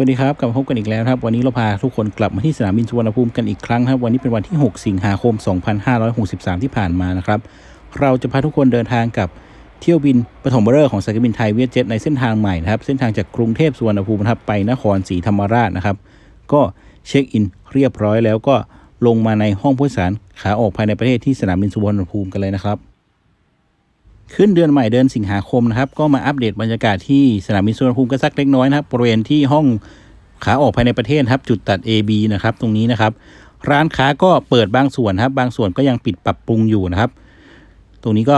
วัสดีครับกลับมาพบกันอีกแล้วครับ วันนี้เราพาทุกคนกลับมาที่สนามบินสุวรรณภูมิกันอีกครั้งครับ วันนี้เป็นวันที่ 6 สิงหาคม 2563 ที่ผ่านมานะครับ เราจะพาทุกคนเดินทางกับเที่ยวบินปฐมฤกษ์ของสายการบินไทยเวียดเจ็ตในเส้นทางใหม่นะครับ เส้นทางจากกรุงเทพสุวรรณภูมิครับไปนครศรีธรรมราชนะครับ ก็เช็คอินเรียบร้อยแล้วก็ลงมาในห้องผู้โดยสารขาออกภายในประเทศที่สนามบินสุวรรณภูมิกันเลยนะครับ ขึ้นเดือนใหม่เดือนสิงหาคมนะครับ ก็มาอัปเดตบรรยากาศที่สนามบินสุวรรณภูมิกันสักเล็กน้อยนะครับบริเวณที่ห้องขาออกภายในประเทศครับ จุดตัด AB นะครับ ตรงนี้นะครับ ร้านค้าก็เปิดบางส่วนครับ บางส่วนก็ยังปิดปรับปรุงอยู่นะครับ ตรงนี้ก็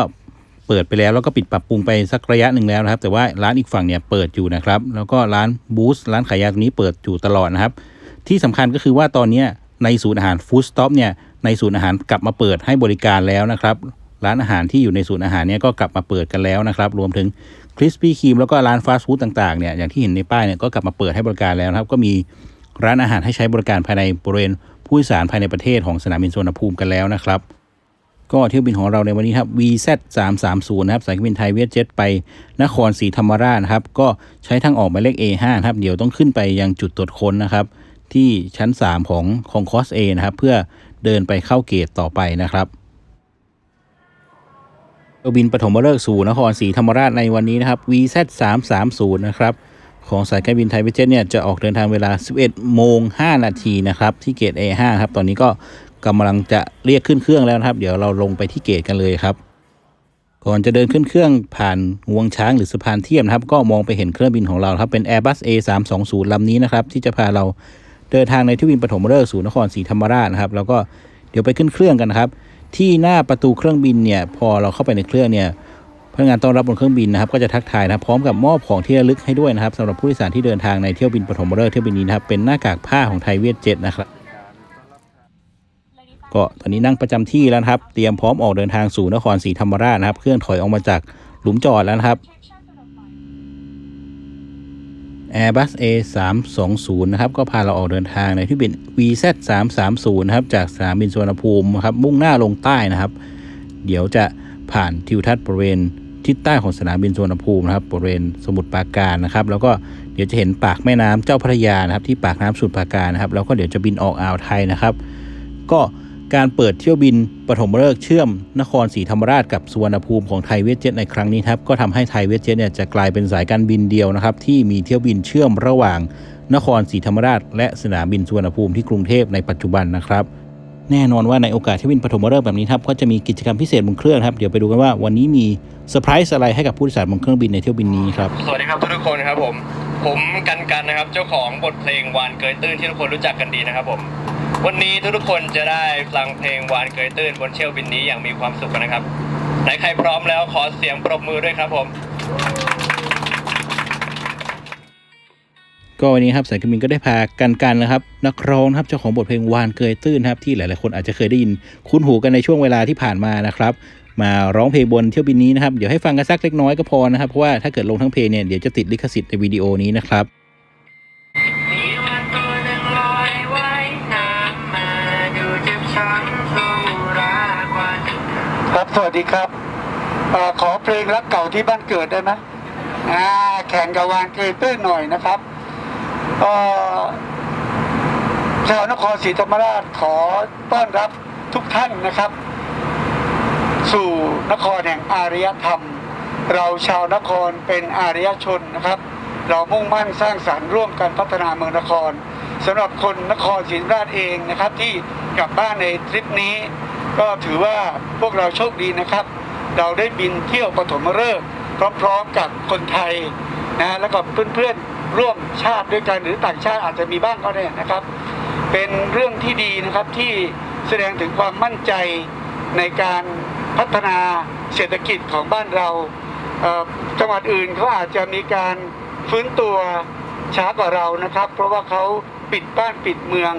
เปิดไปแล้วแล้วก็ปิดปรับปรุงไปสักระยะหนึ่งแล้วนะครับ แต่ว่าร้านอีกฝั่งเนี่ยเปิดอยู่นะครับ แล้วก็ร้านบูสร้านขายยาตรงนี้เปิดอยู่ตลอดนะครับ ที่สำคัญก็คือว่าตอนนี้ในศูนย์อาหารฟู้ดสต็อปเนี่ยในศูนย์อาหารกลับมาเปิดให้บริการแล้วนะครับ ร้านอาหารที่อยู่ในศูนย์อาหารเนี่ยก็กลับมาเปิดกันแล้วนะครับ รวมถึงคริสปี้ครีมแล้วก็ร้านฟาสต์ฟู้ดต่างๆเนี่ยอย่างที่เห็นในป้ายเนี่ยก็กลับมาเปิดให้บริการแล้วนะครับ ก็มีร้านอาหารให้ใช้บริการภายในบริเวณผู้โดยสารภายในประเทศของสนามบินสุวรรณภูมิกันแล้วนะครับ ก็เที่ยวบินของเราในวันนี้ครับ VZ 3 3 0นะครับสายการบินไทยเวียดเจ็ตไปนครศรีธรรมราชนะครับ ก็ใช้ทางออกหมายเลข A5 นะครับเดี๋ยวต้องขึ้นไปยังจุดตรวจค้นนะครับ ที่ชั้น 3 ของของคอส A นะครับ เพื่อเดินไปเข้าเกตต่อไปนะครับ เที่ยวบินปฐมฤกษ์สู่นครศรีธรรมราชในวันนี้นะครับ VZ 3 3 0นะครับของสายการบินไทยเวเจ็ตเนี่ยจะออกเดินทางเวลา 11 โมง 5 นาทีนะครับที่เกต A5 ครับตอนนี้ก็กำลังจะเรียกขึ้นเครื่องแล้วนะครับ เดี๋ยวเราลงไปที่เกตกันเลยครับ ก่อนจะเดินขึ้นเครื่องผ่านงวงช้างหรือสะพานเทียมนะครับ ก็มองไปเห็นเครื่องบินของเราครับเป็น Airbus A320 ลำนี้นะครับที่จะพาเราเดินทางในที่บินปฐมฤกษ์สู่นครศรีธรรมราชนะครับแล้วก็เดี๋ยวไปขึ้นเครื่องกันครับ ที่หน้าประตูเครื่องบินเนี่ยพอเราเข้าไปในเครื่องเนี่ยพนักงานต้อนรับบนเครื่องบินนะครับก็จะทักทายนะพร้อมกับมอบของที่ระลึกให้ด้วยนะครับสำหรับผู้โดยสารที่เดินทางในเที่ยวบินปฐมฤกษ์เที่ยวบินนี้นะครับเป็นหน้ากากผ้าของไทยเวียดเจ็ตนะครับก็ตอนนี้นั่งประจำที่แล้วครับ เตรียมพร้อมออกเดินทางสู่นครศรีธรรมราชนะครับ เครื่องถอยออกมาจากหลุมจอดแล้วนะครับ Airbus A 3 2 0 นะครับก็พาเราออกเดินทางในที่บิน VZ 3 3 0 นะครับจากสนามบินสุวรรณภูมิครับมุ่งหน้าลงใต้นะครับ เดี๋ยวจะผ่านทิวทัศน์บริเวณทิศใต้ของสนามบินสุวรรณภูมินะครับบริเวณสมุทรปราการนะครับ แล้วก็เดี๋ยวจะเห็นปากแม่น้ำเจ้าพระยานะครับ ที่ปากน้ำสมุทรปราการนะครับ แล้วก็เดี๋ยวจะบินออกอ่าวไทยนะครับ ก็ การเปิดเที่ยวบินปฐมฤกษ์เชื่อมนครศรีธรรมราชกับสุวรรณภูมิของไทยเวสเจ็ตในครั้งนี้ครับก็ทำให้ไทยเวสเจ็ตเนี่ยจะกลายเป็นสายการบินเดียวนะครับที่มีเที่ยวบินเชื่อมระหว่าง นครศรีธรรมราช และสนามบินสุวรรณภูมิที่กรุงเทพในปัจจุบันนะครับแน่นอนว่าในโอกาสที่บินปฐมฤกษ์แบบนี้ครับก็จะมีกิจกรรมพิเศษบนเครื่องครับ เดี๋ยวไปดูกันว่าวันนี้มีเซอร์ไพรส์อะไรให้กับผู้โดยสารบนเครื่องบินในเที่ยวบินนี้ครับ สวัสดีครับทุกคนครับผม ผมกันกันนะครับ เจ้าของบทเพลงวานเกยตื้นที่ทุกคนรู้จักกันดีนะครับผม วันนี้ทุกๆคนจะได้ฟังเพลงวานเกยตื้นบนเที่ยวบินนี้อย่างมีความสุขนะครับไหนใครพร้อมแล้วขอเสียงปรบมือด้วยครับผม ก็วันนี้ครับสายการบินก็ได้พากันกันนะครับ นักร้องครับเจ้าของบทเพลงวานเกยตื้นครับที่หลายๆคนอาจจะเคยได้ยินคุ้นหูกันในช่วงเวลาที่ผ่านมานะครับ มาร้องเพลงบนเที่ยวบินนี้นะครับเดี๋ยวให้ฟังกันสักเล็กน้อยก็พอนะครับเพราะว่าถ้าเกิดลงทั้งเพลงเนี่ยเดี๋ยวจะติดลิขสิทธิ์ในวิดีโอนี้นะครับ สวัสดีครับอขอเพลงรักเก่าที่บ้านเกิดได้ไหมอ่าแข่งกับวานเกยตื้นหน่อยนะครับชาวนครศรีธรรมราชขอต้อนรับทุกท่านนะครับ สู่นครแห่งอารยธรรม เราชาวนครเป็นอารยชนนะครับ เรามุ่งมั่นสร้างสรรค์ร่วมกันพัฒนาเมืองนครสำหรับคนนครศรีธรรมราชเองนะครับ ที่กลับบ้านในทริปนี้ ก็ถือว่าพวกเราโชคดีนะครับ เราได้บินเที่ยวปฐมฤกษ์พร้อมๆกับคนไทยนะแล้วก็เพื่อนๆร่วมชาติด้วยกันหรือต่างชาติอาจจะมีบ้างก็ได้นะครับ เป็นเรื่องที่ดีนะครับที่แสดงถึงความมั่นใจในการพัฒนาเศรษฐกิจของบ้านเราจังหวัดอื่นเขาอาจจะมีการฟื้นตัวช้ากว่าเรานะครับ เพราะว่าเขาปิดบ้านปิดเมือง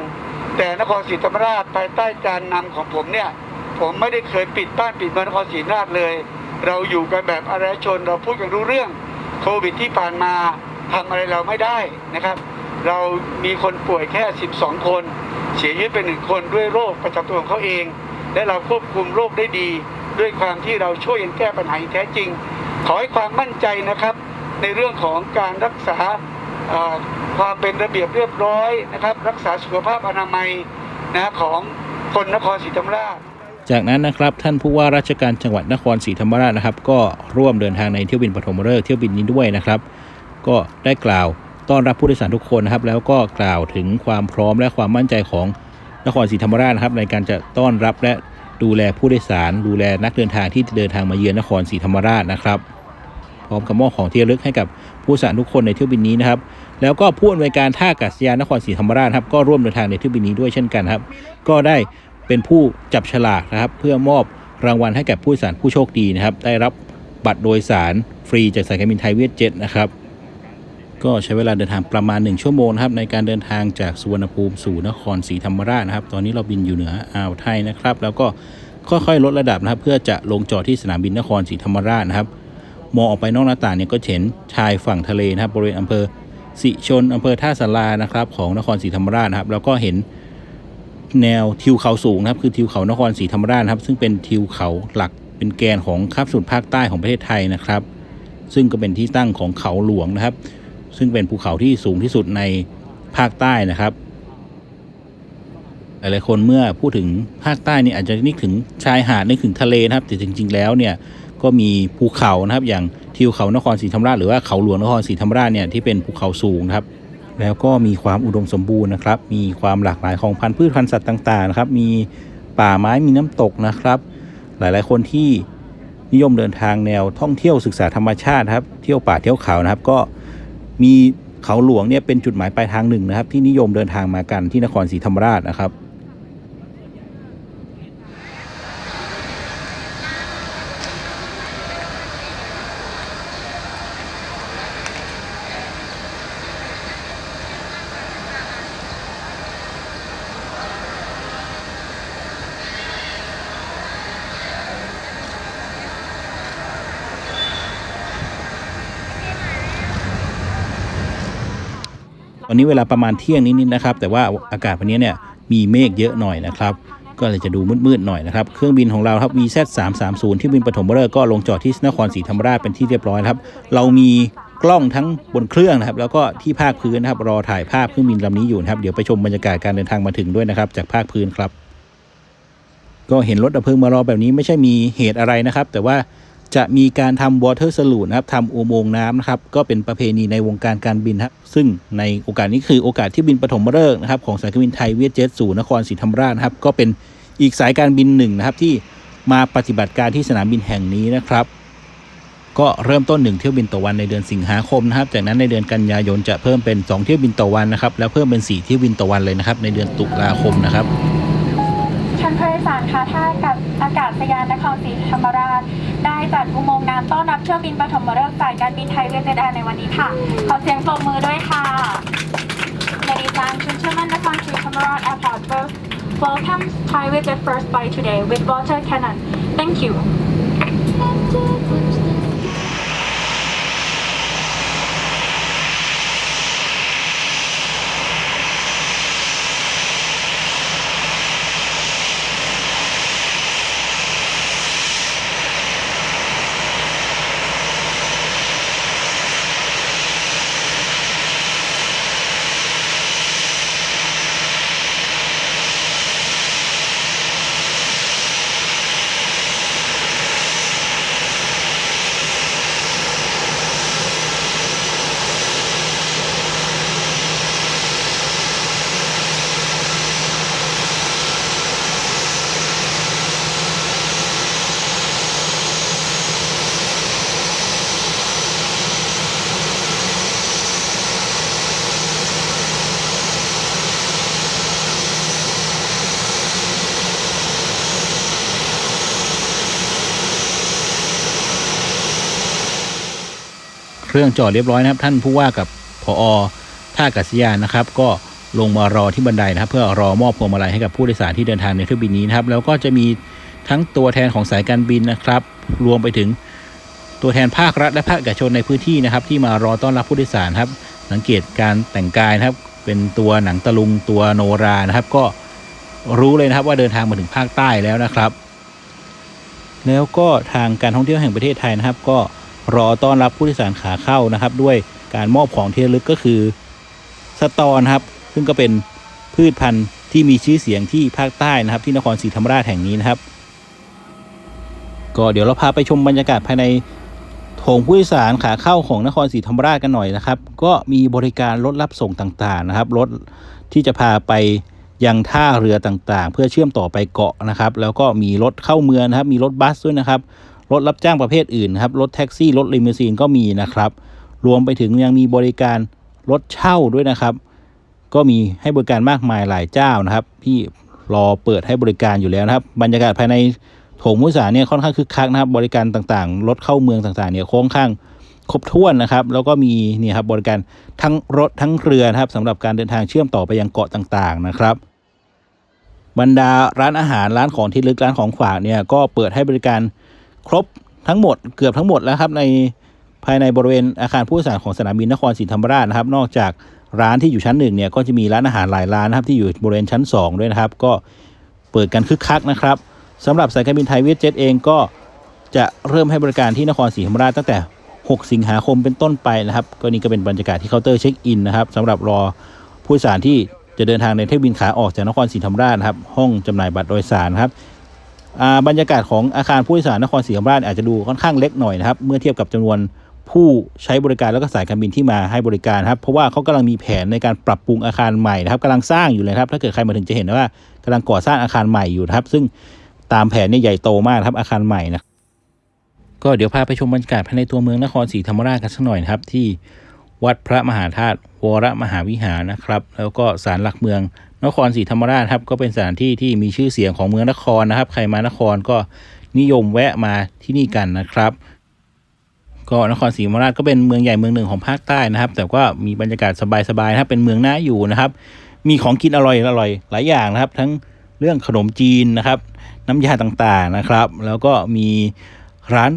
แต่นครศรีธรรมราชภายใต้การนำของผมเนี่ย ผมไม่ได้เคยปิดบ้านปิดเมืองนครศรีธรรมราชเลย เราอยู่กันแบบอารยชนเราพูดกันรู้เรื่องโควิดที่ผ่านมาทำอะไรเราไม่ได้นะครับ เรามีคนป่วยแค่ 12 คน เสียชีวิตเป็นหนึ่งคนด้วยโรคประจำตัวของเขาเอง และเราควบคุมโรคได้ดี ด้วยความที่เราช่วยกันแก้ปัญหาแท้จริง ขอให้ความมั่นใจนะครับ ในเรื่องของการรักษา ความเป็นระเบียบเรียบร้อยนะครับรักษาสุขภาพอนามัยนะของคนนครศรีธรรมราชจากนั้นนะครับท่านผู้ว่าราชการจังหวัดนครศรีธรรมราชนะครับ ก็ร่วมเดินทางในเที่ยวบินปฐมฤกษ์เที่ยวบินนี้ด้วยนะครับ ก็ได้กล่าวต้อนรับผู้โดยสารทุกคนนะครับ แล้วก็กล่าวถึงความพร้อมและความมั่นใจของนครศรีธรรมราชนะครับในการจะต้อนรับและดูแลผู้โดยสาร ดูแลนักเดินทางที่เดินทางมาเยือนนครศรีธรรมราชนะครับ ร้อมกับมอบของที่ระลึกให้กับผู้โดยสารทุกคนในเที่ยวบินนี้นะครับแล้วก็ผู้อำนวยการท่าอากาศยานนครศรีธรรมราชครับก็ร่วมเดินทางในเที่ยวบินนี้ด้วยเช่นกันครับก็ได้เป็นผู้จับฉลากนะครับ เพื่อมอบรางวัลให้กับผู้โดยสารผู้โชคดีนะครับได้รับบัตรโดยสารฟรีจากสายการบินไทยเวียดเจ็ตนะครับก็ใช้เวลาเดินทางประมาณ 1 ชั่วโมงครับในการเดินทางจากสุวรรณภูมิสู่นครศรีธรรมราชนะครับ ตอนนี้เราบินอยู่เหนืออ่าวไทยนะครับ แล้วก็ค่อยๆ ลดระดับนะครับ เพื่อจะลงจอดที่สนามบินนครศรีธรรมราชนะครับ มองออกไปนอกหน้าต่างเนี่ยก็เห็นชายฝั่งทะเลนะครับบริเวณอำเภอสิชนอำเภอท่าสารานะครับ ของนครศรีธรรมราชนะครับ แล้วก็เห็นแนวทิวเขาสูงนะครับ คือทิวเขานครศรีธรรมราชครับ ซึ่งเป็นทิวเขาหลักเป็นแกนของคาบสุดภาคใต้ของประเทศไทยนะครับ ซึ่งก็เป็นที่ตั้งของเขาหลวงนะครับ ซึ่งเป็นภูเขาที่สูงที่สุดในภาคใต้นะครับ หลายๆคนเมื่อพูดถึงภาคใต้เนี่ยอาจจะนึกถึงชายหาดนึกถึงทะเลนะครับ แต่จริง ๆ แล้วเนี่ย ก็มีภูเขานะครับอย่างทิวเขานครศรีธรรมราชหรือว่าเขาหลวงนครศรีธรรมราชเนี่ยที่เป็นภูเขาสูงนะครับแล้วก็มีความอุดมสมบูรณ์นะครับ มีความหลากหลายของพันธุ์พืชพันธุ์สัตว์ต่างๆนะครับ มีป่าไม้มีน้ำตกนะครับ หลายๆคนที่นิยมเดินทางแนวท่องเที่ยวศึกษาธรรมชาติครับ เที่ยวป่าเที่ยวเขานะครับ ก็มีเขาหลวงเนี่ยเป็นจุดหมายปลายทางหนึ่งนะครับ ที่นิยมเดินทางมากันที่นครศรีธรรมราชนะครับ ตอนนี้เวลาประมาณเที่ยงนิดๆนะครับ แต่ว่าอากาศวันนี้เนี่ยมีเมฆเยอะหน่อยนะครับก็เลยจะดูมืดๆหน่อยนะครับ เครื่องบินของเราครับ VZ 3 3 0ที่บินปฐมฤกษ์ก็ลงจอดที่นครศรีธรรมราชเป็นที่เรียบร้อยครับ เรามีกล้องทั้งบนเครื่องนะครับ แล้วก็ที่ภาคพื้นนะครับ รอถ่ายภาพเครื่องบินลำนี้อยู่นะครับ เดี๋ยวไปชมบรรยากาศการเดินทางมาถึงด้วยนะครับ จากภาคพื้นครับ ก็เห็นรถดับเพลิงมารอแบบนี้ไม่ใช่มีเหตุอะไรนะครับ แต่ว่า จะมีการทำ water salute นะครับทำอุโมงค์น้ำนะครับ ก็เป็นประเพณีในวงการการบินครับซึ่งในโอกาสนี้คือโอกาสที่บินปฐมฤกษ์นะครับของสายการบินไทยเวียดเจ็ตสู่นครศรีธรรมราชนะครับก็เป็นอีกสายการบินหนึ่งนะครับที่มาปฏิบัติการที่สนามบินแห่งนี้นะครับ ก็เริ่มต้น 1 เที่ยวบินต่อวันในเดือนสิงหาคมนะครับ จากนั้นในเดือนกันยายนจะเพิ่มเป็น 2 เที่ยวบินต่อวันนะครับ แล้วเพิ่มเป็น 4 เที่ยวบินต่อวันเลยนะครับ ในเดือนตุลาคมนะครับ ท่านผู้โดยสารคะท่ากับอากาศยานนครศรีธรรมราช ได้จัดอุโมงค์น้ำต้อนรับเที่ยวบินปฐมฤกษ์สายการบินไทยเวียดเจ็ตแอร์ในวันนี้ค่ะ ขอเสียงปรบมือด้วยค่ะ Ladies and gentlemen, the country Thammarat Airport will welcome Thai Vietjet first flight today with water cannon. Thank you. เครื่องจอดเรียบร้อยนะครับ ท่านผู้ว่ากับพอท่าอากาศยานนะครับ ก็ลงมารอที่บันไดนะครับ เพื่อรอมอบพวงมาลัยให้กับผู้โดยสารที่เดินทางในเที่ยวบินนี้นะครับ แล้วก็จะมีทั้งตัวแทนของสายการบินนะครับ รวมไปถึงตัวแทนภาครัฐและภาคเอกชนในพื้นที่นะครับ ที่มารอต้อนรับผู้โดยสารครับ สังเกตการแต่งกายนะครับ เป็นตัวหนังตะลุงตัวโนรานะครับ ก็รู้เลยนะครับว่าเดินทางมาถึงภาคใต้แล้วนะครับ แล้วก็ทางการท่องเที่ยวแห่งประเทศไทยนะครับ ก็ รอต้อนรับผู้โดยสารขาเข้านะครับ ด้วยการมอบของที่ระลึกก็คือสตอนครับ ซึ่งก็เป็นพืชพันธุ์ที่มีชื่อเสียงที่ภาคใต้นะครับ ที่นครศรีธรรมราชแห่งนี้นะครับ ก็เดี๋ยวเราพาไปชมบรรยากาศภายในโถงผู้โดยสารขาเข้าของนครศรีธรรมราชกันหน่อยนะครับ ก็มีบริการรถรับส่งต่างๆนะครับรถที่จะพาไปยังท่าเรือต่างๆ เพื่อเชื่อมต่อไปเกาะนะครับ แล้วก็มีรถเข้าเมืองนะครับ มีรถบัสด้วยนะครับ รถรับจ้างประเภทอื่นครับ รถแท็กซี่ รถลิมูซีนก็มีนะครับ รวมไปถึงยังมีบริการรถเช่าด้วยนะครับ ก็มีให้บริการมากมายหลายเจ้านะครับที่รอเปิดให้บริการอยู่แล้วนะครับ บรรยากาศภายในโถงผู้โดยสาเนี่ยค่อนข้างคึกคักนะครับ บริการต่างๆ รถเข้าเมืองต่างๆเนี่ยค่อนข้างครบถ้วนนะครับ แล้วก็มีนี่ครับบริการทั้งรถทั้งเรือนะครับสำหรับการเดินทางเชื่อมต่อไปยังเกาะต่างๆนะครับบรรดาร้านอาหารร้านของที่ลึกร้านของฝากเนี่ยก็เปิดให้บริการ ครบทั้งหมดเกือบทั้งหมดแล้วครับในภายในบริเวณอาคารผู้โดยสารของสนามบินนครศรีธรรมราชนะครับ นอกจากร้านที่อยู่ชั้นหนึ่งเนี่ยก็จะมีร้านอาหารหลายร้านนะครับที่อยู่บริเวณชั้น 2 ด้วยนะครับ ก็เปิดกันคึกคักนะครับสำหรับสายการบินไทยเวียดเจ็ตเองก็จะเริ่มให้บริการที่นครศรีธรรมราชตั้งแต่ 6 สิงหาคมเป็นต้นไปนะครับ ก็นี่ก็เป็นบรรยากาศที่เคาน์เตอร์เช็คอินนะครับสำหรับรอผู้โดยสารที่จะเดินทางในเที่ยวบินขาออกจากนครศรีธรรมราชนะครับห้องจำหน่ายบัตรโดยสารครับ บรรยากาศของอาคารผู้โดยสารนครศรีธรรมราชอาจจะดูค่อนข้างเล็กหน่อยนะครับ เมื่อเทียบกับจำนวนผู้ใช้บริการแล้วก็สายการบินที่มาให้บริการครับเพราะว่าเขากำลังมีแผนในการปรับปรุงอาคารใหม่นะครับกำลังสร้างอยู่เลยครับ ถ้าเกิดใครมาถึงจะเห็นว่ากำลังก่อสร้างอาคารใหม่อยู่นะครับ ซึ่งตามแผนเนี่ยใหญ่โตมากครับอาคารใหม่นะก็เดี๋ยวพาไปชมบรรยากาศภายในตัวเมืองนครศรีธรรมราชกันสักหน่อยครับที่วัดพระมหาธาตุวรมหาวิหารนะครับ แล้วก็ศาลหลักเมือง นครศรีธรรมราชครับก็เป็นสถานที่ที่มีชื่อเสียงของเมืองนครนะครับ ใครมานครก็นิยมแวะมาที่นี่กันนะครับ ก็นครศรีธรรมราชก็เป็นเมืองใหญ่เมืองหนึ่งของภาคใต้นะครับ แต่ก็มีบรรยากาศสบายๆนะครับเป็นเมืองน่าอยู่นะครับ มีของกินอร่อยอร่อยหลายอย่างนะครับ ทั้งเรื่องขนมจีนนะครับ น้ำยาต่างๆนะครับ แล้วก็มีร้าน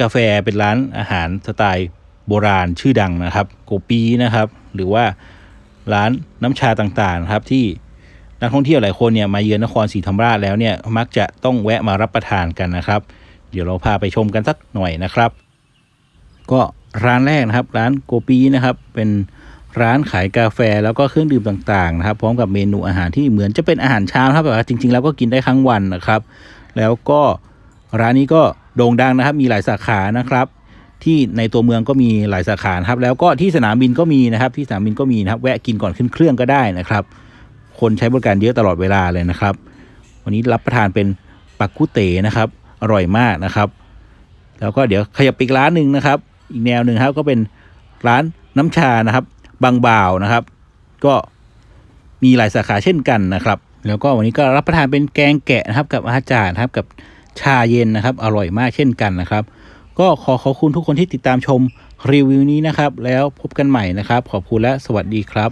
กาแฟเป็นร้านอาหารสไตล์โบราณชื่อดังนะครับ โกปีนะครับ หรือว่า ร้านน้ำชาต่างๆครับที่นักท่องเที่ยวหลายคนเนี่ยมาเยือนนครศรีธรรมราชแล้วเนี่ยมักจะต้องแวะมารับประทานกันนะครับ เดี๋ยวเราพาไปชมกันสักหน่อยนะครับ ก็ร้านแรกนะครับ ร้านโกปีนะครับ เป็นร้านขายกาแฟแล้วก็เครื่องดื่มต่างๆนะครับ พร้อมกับเมนูอาหารที่เหมือนจะเป็นอาหารเช้าครับแต่ว่าจริง ๆ แล้วก็กินได้ทั้งวันนะครับ แล้วก็ร้านนี้ก็โด่งดังนะครับ มีหลายสาขานะครับ ที่ในตัวเมืองก็มีหลายสาขาครับ แล้วก็ที่สนามบินก็มีนะครับ ที่สนามบินก็มีนะครับแวะกินก่อนขึ้นเครื่องก็ได้นะครับ คนใช้บริการเยอะตลอดเวลาเลยนะครับ วันนี้รับประทานเป็นปักกุเตนะครับ อร่อยมากนะครับ แล้วก็เดี๋ยวขยับไปอีกร้านหนึ่งนะครับ อีกแนวหนึ่งครับก็เป็นร้านน้ำชานะครับ บางบ่าวนะครับ ก็มีหลายสาขาเช่นกันนะครับ แล้วก็วันนี้ก็รับประทานเป็นแกงแกะนะครับ กับอาจารย์นะครับกับชาเย็นนะครับ อร่อยมากเช่นกันนะครับ ก็ขอขอบคุณทุกคนที่ติดตามชมรีวิวนี้นะครับ แล้วพบกันใหม่นะครับ ขอบคุณและสวัสดีครับ